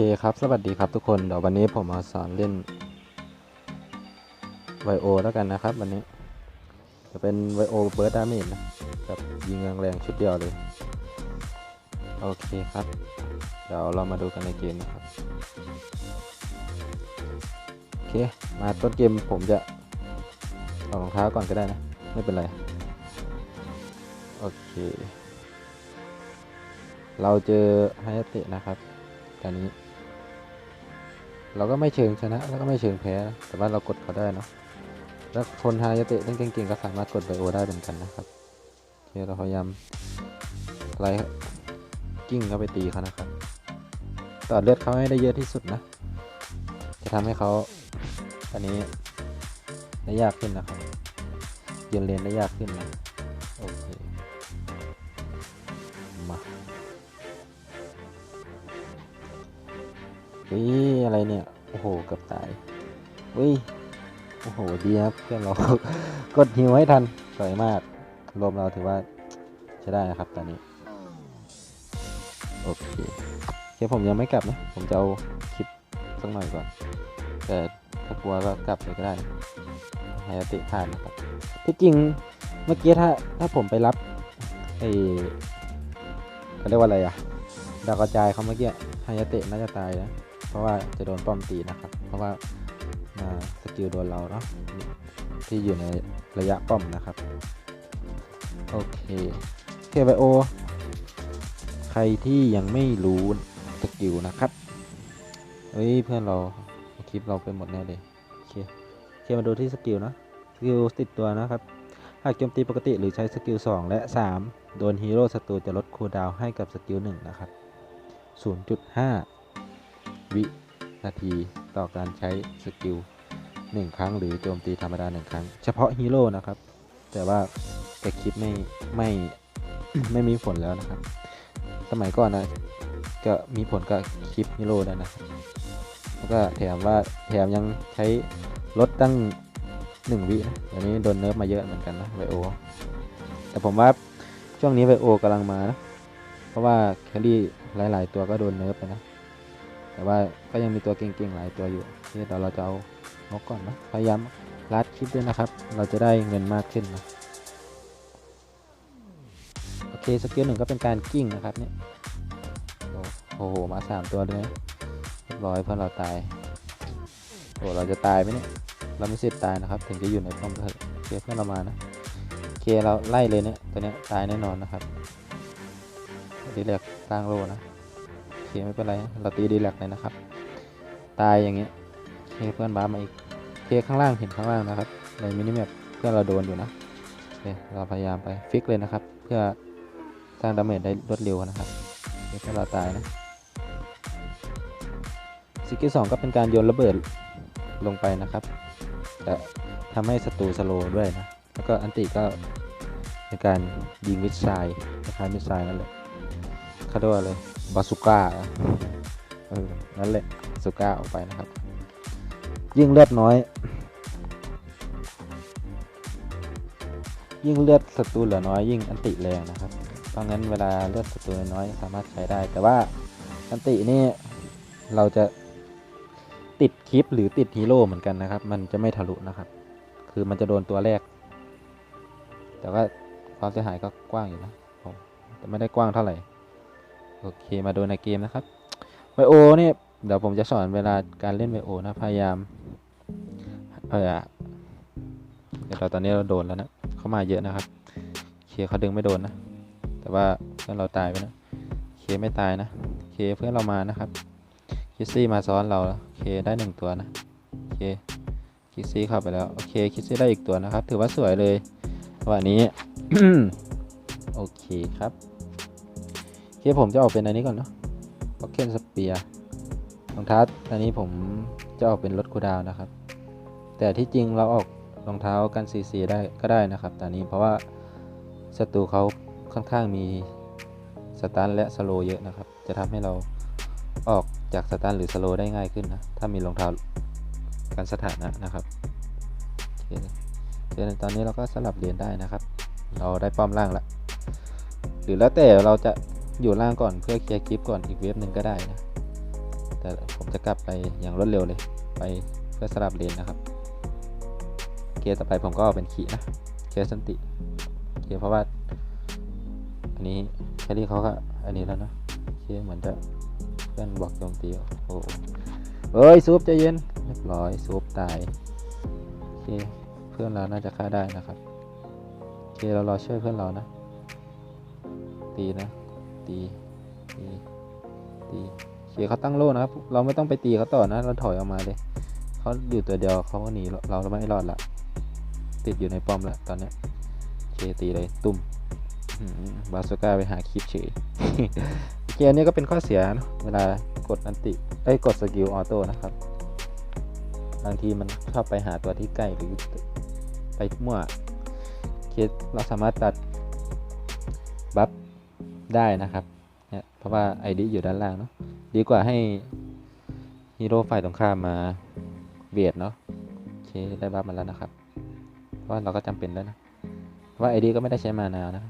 คครับ สวัสดีครับทุกคน เดี๋ยววันนี้ผมมาสอนเล่นไวโอแล้วกันนะครับ วันนี้ จะเป็นไวโอเบิร์ดดาเมจนะแบบยิงแรงๆชุดเดียวเลย โอเคครับ เดี๋ยวเรามาดูกันในเกมนะครับ โอเค มาต้นเกมผมจะเอารองเท้าก่อนก็ได้นะ ไม่เป็นไร โอเค เราเจอไฮยาเตะนะครับตอนนี้ เราก็ไม่เชิงชนะ แล้วก็ไม่เชิงแพ้นะแต่ว่าเรากดเขาได้เนาะแล้วคนฮายาเตะเล่นเก่งๆก็สามารถกดไบโอได้เหมือนกันนะครับโอเคเราพยายามไล่กิ้งเข้าไปตีเขานะครับต่อเลือดเขาให้ได้เยอะที่สุดนะ จะทำให้เขาอันนี้ได้ยากขึ้นนะครับยืนเลนได้ยากขึ้นนะ เฮ้ยอะไรเนี่ย โอ้โหเกือบตายเฮ้ยโอ้โหดีครับเพื่อนเรา กดฮิวให้ทันสวยมาก รวมเราถือว่าใช้ได้นะครับตอนนี้ โอเคเคผมยังไม่กลับนะ ผมจะเอาคลิปสักหน่อยก่อน แต่ถ้ากลัวก็กลับเลยก็ได้ไฮยาติผ่านนะครับที่จริงเมื่อกี้ถ้าถ้าผมไปรับไอ้เขาเรียกว่าอะไรอะดาวกระจายเขาเมื่อกี้ไฮยาเตะน่าจะตายนะ เพราะว่าจะโดนป้อมตีนะครับ เพราะว่าสกิลโดนเราเนาะที่อยู่ในระยะป้อมนะครับ โอเคเคไบโอใครที่ยังไม่รู้สกิลนะครับเฮ้ยเพื่อนเราคลิปเราไปหมดแน่เลยโอเคโอเคมาดูที่สกิลนะสกิลติดตัวนะครับหากโจมตีปกติหรือใช้สกิล2และ 3 โดนฮีโร่ศัตรูจะลดคูลดาวให้กับสกิล1นะครับ 0.5 วินาทีต่อการใช้สกิล 1 ครั้ง หรือโจมตีธรรมดา 1 ครั้ง เฉพาะฮีโร่นะครับ แต่ว่าแต่คลิปไม่ไม่ไม่มีผลแล้วนะครับ สมัยก่อนนะก็มีผลกับคลิปฮีโร่แล้วนะแล้วก็แถมว่าแถมยังใช้ลดตั้ง 1 วินะเดี๋ยวนี้โดนเนิร์ฟมาเยอะเหมือนกันนะไวโอ แต่ผมว่าช่วงนี้ไวโอกำลังมานะ เพราะว่าแครี่หลาย ๆ ตัวก็โดนเนิร์ฟไปนะ แต่ว่าก็ยังมีตัวเก่งๆหลายตัวอยู่ที่เดี๋ยวเราจะเอานกก่อนนะพยายามรัดคลิปด้วยนะครับ เราจะได้เงินมากขึ้นนะโอเคสกิลหนึ่งก็เป็นการกิ้งนะครับเนี่ยโอ้โหมาสามตัวเลยเรียบร้อยเพื่อนเราตายโอ้เราจะตายไหมเนี่ยเราไม่เสร็จตายนะครับ ถึงจะอยู่ในป้อมเถอะเคเพื่อนเรามานะเคเราไล่เลยเนี่ยตัวเนี้ยตายแน่นอนนะครับดีแลกสร้างโลนะ เคไม่เป็นไร เราตีดีแลกเลยนะครับ ตายอย่างเงี้ยเคเพื่อนบ้ามาอีกเคข้างล่างเห็นข้างล่างนะครับ ในมินิแมปเพื่อนเราโดนอยู่นะเเราพยายามไปฟิกเลยนะครับ เพื่อสร้างดาเมจได้รวดเร็วนะครับเพื่อเราตายนะสกิลสองก็เป็นการโยนระเบิดลงไปนะครับจะทำให้ศัตรูสโลด้วยนะ แล้วก็อันติก็ในการยิงมิสไซล์คล้ายๆมิสไซล์นั่นแหละเขาเรียกว่าอะไร บาสุก้าเออนั่นแหละบาสุก้าออกไปนะครับ ยิ่งเลือดน้อย ยิ่งเลือดศัตรูเหลือน้อยยิ่งอันติแรงนะครับเพราะงั้นเวลาเลือดศัตรูน้อยสามารถใช้ได้ แต่ว่าอันตินี่เราจะติดคลิปหรือติดฮีโร่เหมือนกันนะครับ มันจะไม่ทะลุนะครับ คือมันจะโดนตัวแรก แต่ว่าความเสียหายก็กว้างอยู่นะแต่ไม่ได้กว้างเท่าไหร่ โอเคมาดูในเกมนะครับไวโอเนี่ยเดี๋ยวผมจะสอนเวลาการเล่นไวโอนะพยายามเออเดี๋ยวเราตอนนี้เราโดนแล้วนะเข้ามาเยอะนะครับเคเขาดึงไม่โดนนะ แต่ว่าเพื่อนเราตายไปนะเคไม่ตายนะเคเพื่อนเรามานะครับคิซี่มาซ้อนเราเคได้หนึ่งตัวนะเคคิซี่เข้าไปแล้วโอเคคิซี่ได้อีกตัวนะครับ ถือว่าสวยเลยวันนี้โอเคครับ เคผมจะออกเป็นอันนี้ก่อนเนาะพ็อกเก็ตสเปียรองเท้าอันนี้ผมจะออกเป็นรถคูดาวนะครับ แต่ที่จริงเราออกรองเท้ากันซีซีได้ก็ได้นะครับแตอนนี้เพราะว่าศัตรูเขาค่อนข้างมีสตันและสโลเยอะนะครับ จะทำให้เราออกจากสตันหรือสโลได้ง่ายขึ้นนะ ถ้ามีรองเท้ากันสถานะนะครับโอเคเตอนนี้เราก็สลับเหรียญได้นะครับ เราได้ป้อมล่างละหรือแล้วแต่เราจะ อยู่ล่างก่อนเพื่อเคลียร์คลิปก่อนอีกเว็บหนึ่งก็ได้นะ แต่ผมจะกลับไปอย่างรวดเร็วเลย ไปเพื่อสลับเลนนะครับ เกียร์ต่อไปผมก็เป็นขีนะ เกียร์สันติ เกียร์เพราะว่า อันนี้แคลรี่เขาก็อันนี้แล้วนะเกียร์เหมือนจะเพื่อนบอกโจมตีโอ้โหเฮ้ยซูปใจเย็นเรียบร้อยซูปตายโอเคเพื่อนเราน่าจะฆ่าได้นะครับโอเคเรารอช่วยเพื่อนเรานะตีนะ ตีตีตีโอเคเขาตั้งโล่นะครับ เราไม่ต้องไปตีเขาต่อนะ เราถอยออกมาเลยเขาอยู่ตัวเดียวเขาก็หนีเราเราไม่รอดละติดอยู่ในป้อมล้วตอนเนี้ยเคตีเลยตุ่มบาสุก้าไปหาคลิปเฉยเคอันนี้ก็เป็นข้อเสียนะเวลากดอันติเอ้กดสกิลออโต้นะครับบางทีมันชอบไปหาตัวที่ใกล้หรือไปมั่วเคเราสามารถตัด ได้นะครับเนี่ยเพราะว่าไอดีอยู่ด้านล่างเนาะดีกว่าให้ฮีโร่ฝ่ายตรงข้ามมาเบียดเนาะโอเคได้บัฟมาแล้วนะครับเพราะว่าเราก็จำเป็นแล้วนะเพราะว่าไอดีก็ไม่ได้ใช้มานานนะ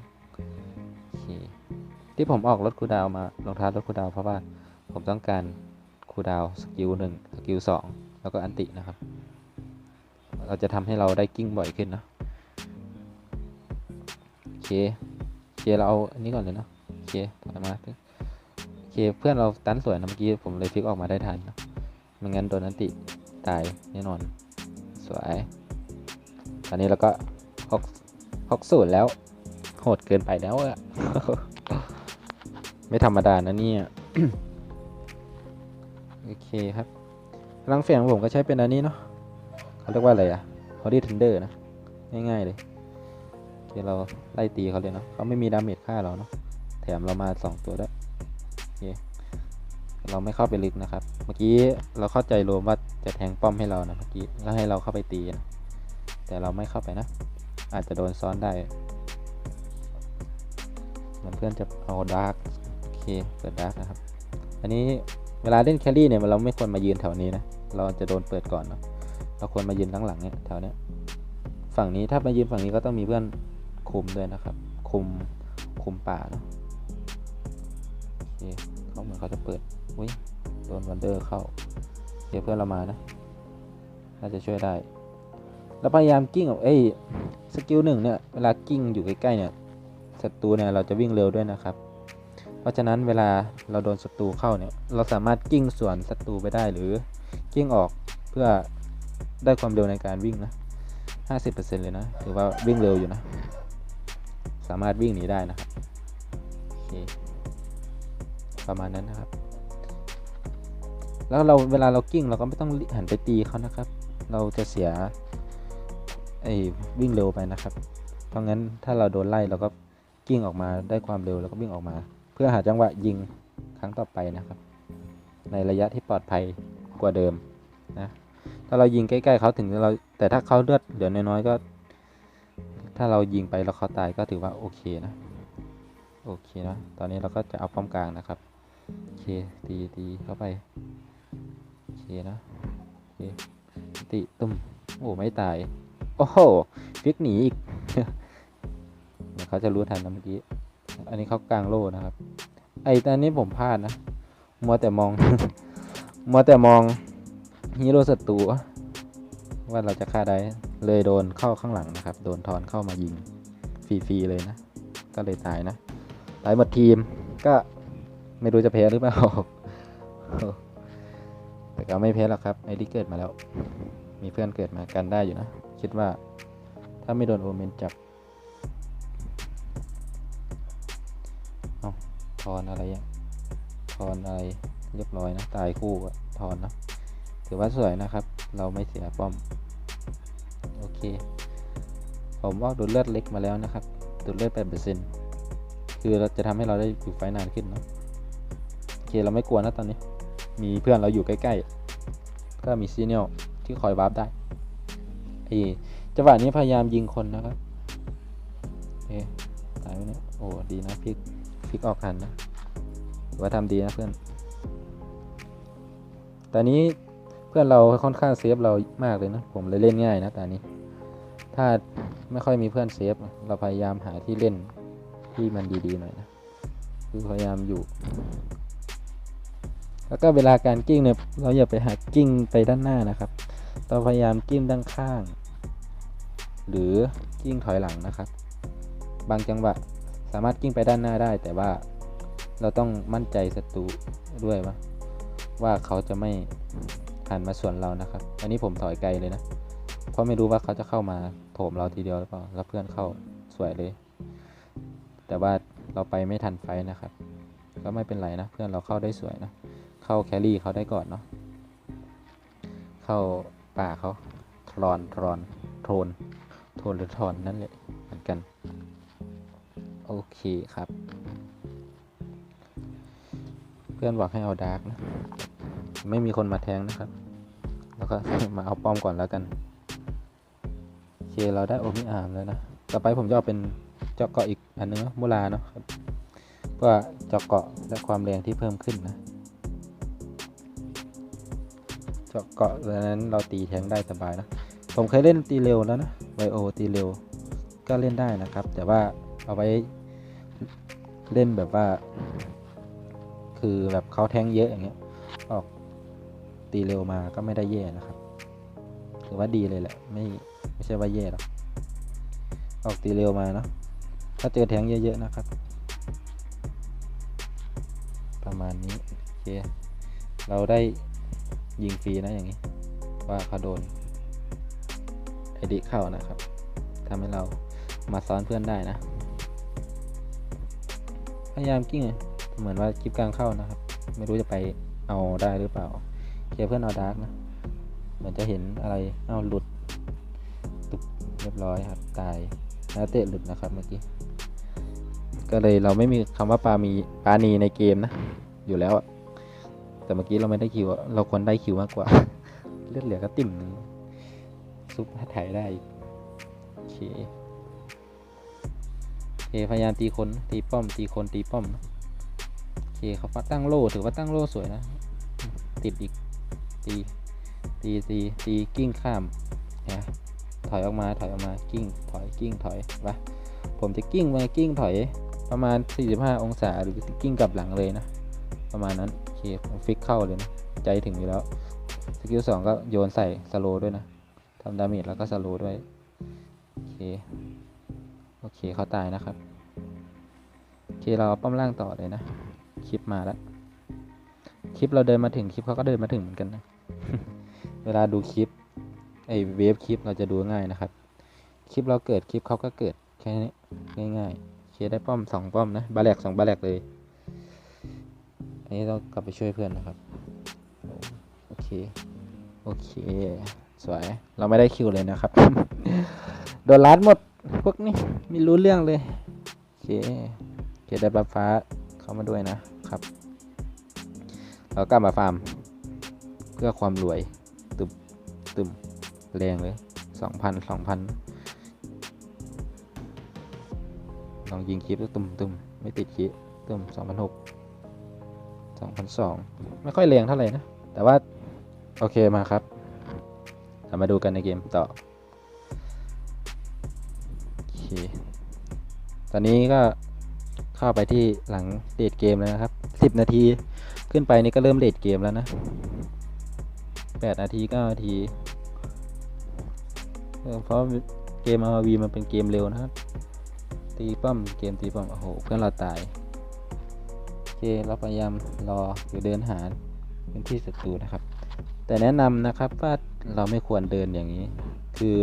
โอเคที่ผมออกรถคูดาวมารองเท้ารถคูดาวเพราะว่าผมต้องการคูดาวสกิลหนึ่งสกิลสองแล้วก็อันตินะครับ เราจะทำให้เราได้กิ้งบ่อยขึ้นเนอะโอเคโอเคเราเอาอันนี้ก่อนเลยเนาะ เคถอยมาโอเคเพื่อนเราตันสวยนะเมื่อกี้ผมเลยพลิกออกมาได้ทันไม่งั้นโดนอันติตายแน่นอน สวย ตอนนี้เราก็หกหกสูตรแล้ว โหดเกินไปแล้วอะไม่ธรรมดานะเนี่ยโอเคครับพลังเสียงผมก็ใช้เป็นอันนี้เนาะเขาเรียกว่าอะไรอะฮอดี้ทันเดอร์นะ ง่ายๆเลยโอเคเราไล่ตีเขาเลยเนาะเขาไม่มีดาเมจฆ่าเราเนาะ มเรามาสองตัวด้วยโอเคเราไม่เข้าไปลึกนะครับ เมื่อกี้เราเข้าใจรวมว่าจะแทงป้อมให้เรานะเมื่อกี้แล้วให้เราเข้าไปตีนะแต่เราไม่เข้าไปนะ อาจจะโดนซ้อนได้เหมือนเพื่อนจะเอาดาร์กโอเคเปิดดาร์กนะครับ อันนี้เวลาเล่นแครี่เนี่ยเราไม่ควรมายืนแถวนี้นะ เราจะโดนเปิดก่อนเนาะเราควรมายืนหลังๆเนี่ยแถวเนี้ยฝั่งนี้ถ้ามายืนฝั่งนี้ก็ต้องมีเพื่อนคุมด้วยนะครับ คุมคุมป่าเนาะ เคเขาเหมือนเขาจะเปิด อุ้ยโดนวันเดอร์เข้าเดี๋ยวเพื่อนเรามานะ น่าจะช่วยได้ แล้วพยายามกิ้งออกเอ้ยสกิลหนึ่งเนี่ย เวลากิ้งอยู่ใกล้ๆเนี่ยศัตรูเนี่ยเราจะวิ่งเร็วด้วยนะครับ เพราะฉะนั้นเวลาเราโดนศัตรูเข้าเนี่ย เราสามารถกิ้งสวนศัตรูไปได้หรือกิ้งออกเพื่อได้ความเร็วในการวิ่งนะ 50%เลยนะ ถือว่าวิ่งเร็วอยู่นะ สามารถวิ่งหนีได้นะครับโอเค ประมาณนั้นนะครับ แล้วเราเวลาเรากิ้งเราก็ไม่ต้องหันไปตีเขานะครับ เราจะเสียไอ้วิ่งเร็วไปนะครับ เพราะงั้นถ้าเราโดนไล่เราก็กิ้งออกมาได้ความเร็วแล้วก็วิ่งออกมา เพื่อหาจังหวะยิงครั้งต่อไปนะครับ ในระยะที่ปลอดภัยกว่าเดิมนะถ้าเรายิงใกล้ๆเขาถึงเราแต่ถ้าเขาเลือดเหลือน้อยๆก็ ถ้าเรายิงไปแล้วเขาตายก็ถือว่าโอเคนะโอเคนะตอนนี้เราก็จะเอาป้อมกลางนะครับ โอเคตีตีเข้าไปโอเคนะโอเคติตุ้มโอ้ไม่ตาย โอ้โหฟิกหนีอีกเดี๋ยวเขาจะรู้ทันนะเมื่อกี้ อันนี้เขากลางโล่นะครับ ไอ้ตอนนี้ผมพลาดนะมัวแต่มองมัวแต่มองฮีโร่ศัตรูว่าเราจะฆ่าได้เลยโดนเข้าข้างหลังนะครับ โดนทอนเข้ามายิงฟรีๆเลยนะ ก็เลยตายนะ ตายหมดทีมก็ ไม่รู้จะแพ้หรือเปล่า แต่ก็ไม่แพ้หรอกครับ ไอ้ที่เกิดมาแล้ว มีเพื่อนเกิดมากันได้อยู่นะ คิดว่าถ้าไม่โดนโอเมนจับเอาทอนอะไรอะทอนอะไร เรียบร้อยนะ ตายคู่อะทอนนะถือว่าสวยนะครับ เราไม่เสียป้อม โอเค ผมว่าดูดเลือดเล็กมาแล้วนะครับดูดเลือด8%คือเราจะทำให้เราได้อยู่ไฟนานขึ้นเนาะ เคเราไม่กลัวนะตอนนี้ มีเพื่อนเราอยู่ใกล้ๆ ก็มีซีเนียลที่คอยวาร์ปได้ไอ้จังหวะนี้พยายามยิงคนนะครับโอตายไหมเนี่ยโอ้ดีนะพลิกพลิกออกทันนะว่าทำดีนะเพื่อน ตอนนี้เพื่อนเราค่อนข้างเซฟเรามากเลยนะ ผมเลยเล่นง่ายนะตอนนี้ ถ้าไม่ค่อยมีเพื่อนเซฟ เราพยายามหาที่เล่นที่มันดีๆหน่อยนะ คือพยายามอยู่ แล้วก็เวลาการกิ้งเนี่ยเราอย่าไปหักกิ้งไปด้านหน้านะครับต้องพยายามกิ้งด้านข้าง หรือกิ้งถอยหลังนะครับ บางจังหวะสามารถกิ้งไปด้านหน้าได้ แต่ว่าเราต้องมั่นใจศัตรูด้วยว่าว่าเขาจะไม่หันมาสวนเรานะครับ อันนี้ผมถอยไกลเลยนะ เพราะไม่รู้ว่าเขาจะเข้ามาโถมเราทีเดียวหรือเปล่า แล้วเพื่อนเข้าสวยเลย แต่ว่าเราไปไม่ทันไฟนะครับ ก็ไม่เป็นไรนะ เพื่อนเราเข้าได้สวยนะ เข้าแครี่เขาได้ก่อนเนาะ เข้าป่าเขาทรอนทรอนโทน โทนหรือทอนนั่นแหละเหมือนกัน โอเคครับ เพื่อนบอกให้เอาดาร์กนะ ไม่มีคนมาแทงนะครับ แล้วก็มาเอาป้อมก่อนแล้วกันโอเคเราได้โอมิอาร์มแล้วนะ ต่อไปผมจะเอาเป็นเจาะเกาะอีกอันนึงนะมูลาเนาะครับเพื่อเจาะเกาะและความแรงที่เพิ่มขึ้นนะ เจาะเกาะดังนั้นเราตีแทงได้สบายนะ ผมเคยเล่นตีเร็วแล้วนะไวโอตีเร็วก็เล่นได้นะครับ แต่ว่าเอาไว้เล่นแบบว่า คือแบบเขาแทงเยอะอย่างเงี้ย ออกตีเร็วมาก็ไม่ได้แย่นะครับถือว่าดีเลยแหละ ไม่ไม่ใช่ว่าแย่หรอกออกตีเร็วมาเนาะถ้าเจอแทงเยอะๆนะครับ ประมาณนี้ โอเค เราได้ ยิงฟรีนะอย่างนี้ ว่าเขาโดนไอดิเข้านะครับทำให้เรามาซ้อนเพื่อนได้นะ พยายามกิ้งเหมือนว่าคลิปกลางเข้านะครับ ไม่รู้จะไปเอาได้หรือเปล่าเคเพื่อนเอาดาร์กนะเหมือนจะเห็นอะไรเอาหลุดตุบเรียบร้อยครับตายแล้วเตะหลุดนะครับเมื่อกี้ ก็เลยเราไม่มีคำว่าปามีปานีในเกมนะ อยู่แล้วอะ แต่เมื่อกี้เราไม่ได้คิว เราควรได้คิวมากกว่า เลือดเหลือก็ติ่มนึงซุปถ่ายได้อีกโอเคโอเคพยายามตีคนตีป้อมตีคนตีป้อมโอเคเขาฟัดตั้งโล่ถือว่าตั้งโล่สวยนะ ติดอีกตีตีตีตีกิ้งข้ามนะถอยออกมาถอยออกมากิ้งถอยกิ้งถอยไปผมจะกิ้งไปกิ้งถอยประมาณ 45 องศาหรือกิ้งกลับหลังเลยนะ ประมาณนั้น เคผมฟิกเข้าเลยนะ ใจถึงอยู่แล้ว สกิลสองก็โยนใส่สโลด้วยนะทำดาเมจแล้วก็สโลด้วย โอเค โอเคเขาตายนะครับ โอเคเราป้อมล่างต่อเลยนะ คลิปมาแล้ว คลิปเราเดินมาถึงคลิปเขาก็เดินมาถึงเหมือนกันนะ เวลาดูคลิปไอเวฟคลิปเราจะดูง่ายนะครับ คลิปเราเกิดคลิปเขาก็เกิดแค่นี้ง่ายๆโอเคได้ป้อมสองป้อมนะ บาแลกสองบาแลกเลย อันนี้ต้องกลับไปช่วยเพื่อนนะครับ โอเค โอเค สวย เราไม่ได้คิวเลยนะครับ โดนลัดหมด พวกนี้ไม่รู้เรื่องเลย โอเคโอเคได้บัฟฟ้าเข้ามาด้วยนะครับ เรากลับมาฟาร์ม เพื่อความรวย ตึมตึมแรงเลยสองพันสองพันลองยิงคลิปแล้วตึมตึมไม่ติดคลิปตึมสองพันหก สองพันสองไม่ค่อยแรงเท่าไหร่นะ แต่ว่า โอเคมาครับเรามาดูกันในเกมต่อ โอเค ตอนนี้ก็เข้าไปที่หลังเลดเกมแล้วนะครับสิบนาทีขึ้นไปนี่ก็เริ่มเลดเกมแล้วนะแปดนาทีเก้านาทีเพราะเกม RV มันเป็นเกมเร็วนะครับ ตีป้อมเกมตีป้อมโอ้โหเพื่อนเราตาย เคเราพยายามรอหรือเดินหาพื้นที่ศัตรูนะครับ แต่แนะนำนะครับว่าเราไม่ควรเดินอย่างนี้ คือ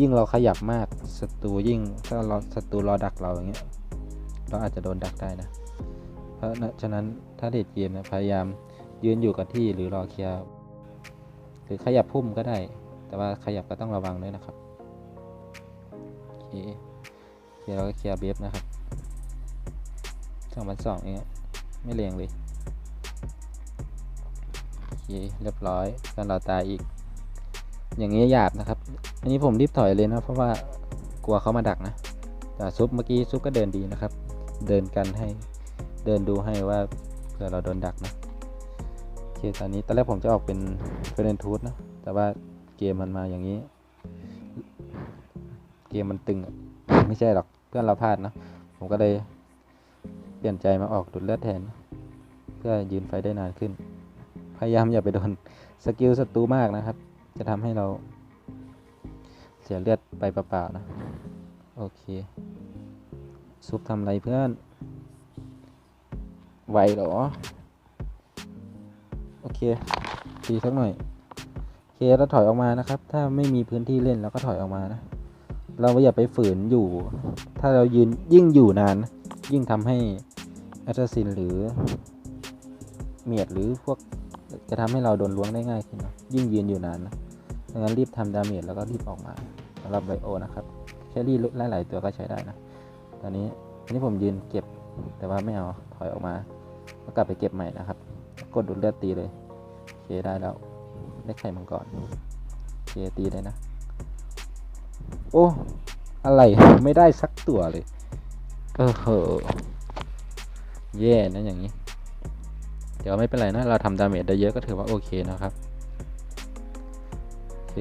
ยิ่งเราขยับมากศัตรูยิ่งถ้าเราศัตรูรอดักเราอย่างเงี้ยเราอาจจะโดนดักได้นะ เพราะฉะนั้นถ้าเดทเกมนะพยายามยืนอยู่กับที่หรือรอเคลียร์หรือขยับพุ่มก็ได้ แต่ว่าขยับก็ต้องระวังด้วยนะครับโอเคเคลียร์เราก็เคลียร์เบฟนะครับสองพันสองเองอะ ไม่เรียงเลยโอเคเรียบร้อยกันเราตายอีก อย่างนี้หยาบนะครับ อันนี้ผมรีบถอยเลยนะเพราะว่ากลัวเขามาดักนะ แต่ซุปเมื่อกี้ซุปก็เดินดีนะครับ เดินกันให้เดินดูให้ว่าเผื่อเราโดนดักนะโอเคตอนนี้ตอนแรกผมจะออกเป็นเฟรนทูธนะแต่ว่าเกมมันมาอย่างนี้ เกมมันตึงอะไม่ใช่หรอกเพื่อนเราพลาดนะผมก็เลย เปลี่ยนใจมาออกดูดเลือดแทน เพื่อยืนไฟได้นานขึ้น พยายามอย่าไปโดนสกิลศัตรูมากนะครับ จะทำให้เราเสียเลือดไปเปล่าๆนะ โอเค ซุปทำอะไรเพื่อนไหวเหรอ โอเคตีสักหน่อยโอเคแล้วถอยออกมานะครับ ถ้าไม่มีพื้นที่เล่นเราก็ถอยออกมานะ เราอย่าไปฝืนอยู่ ถ้าเรายืนยิ่งอยู่นาน ยิ่งทำให้ แอสซัสซินหรือเมียดหรือพวกจะทำให้เราโดนล้วงได้ง่ายขึ้นนะยิ่งยืนอยู่นานนะดังนั้นรีบทำดาเมจแล้วก็รีบออกมาสำหรับไบโอนะครับแครี่หลายๆตัวก็ใช้ได้นะ ตอนนี้อันนี้ผมยืนเก็บแต่ว่าไม่เอาถอยออกมาก็กลับไปเก็บใหม่นะครับ กดดูดเลือดตีเลยโอเคได้แล้วได้ไข่มังกรโอเคตีเลยนะ โอ้ อะไรไม่ได้สักตัวเลยเออเหอะ แย่นะอย่างนี้ เดี๋ยวไม่เป็นไรนะ เราทำดาเมจได้เยอะก็ถือว่าโอเคนะครับ โอเค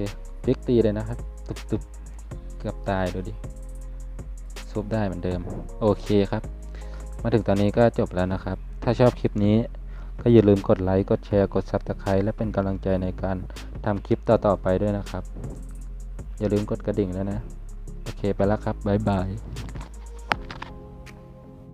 ฟิกตีเลยนะครับ ตุบตุบเกือบตายดูดิซุบได้เหมือนเดิม โอเคครับ มาถึงตอนนี้ก็จบแล้วนะครับ ถ้าชอบคลิปนี้ก็อย่าลืมกดไลค์ กดแชร์ กด Subscribe และเป็นกำลังใจในการทำคลิปต่อ ๆ ไปด้วยนะครับ อย่าลืมกดกระดิ่งแล้วนะ โอเคไปแล้วครับ บ๊ายบาย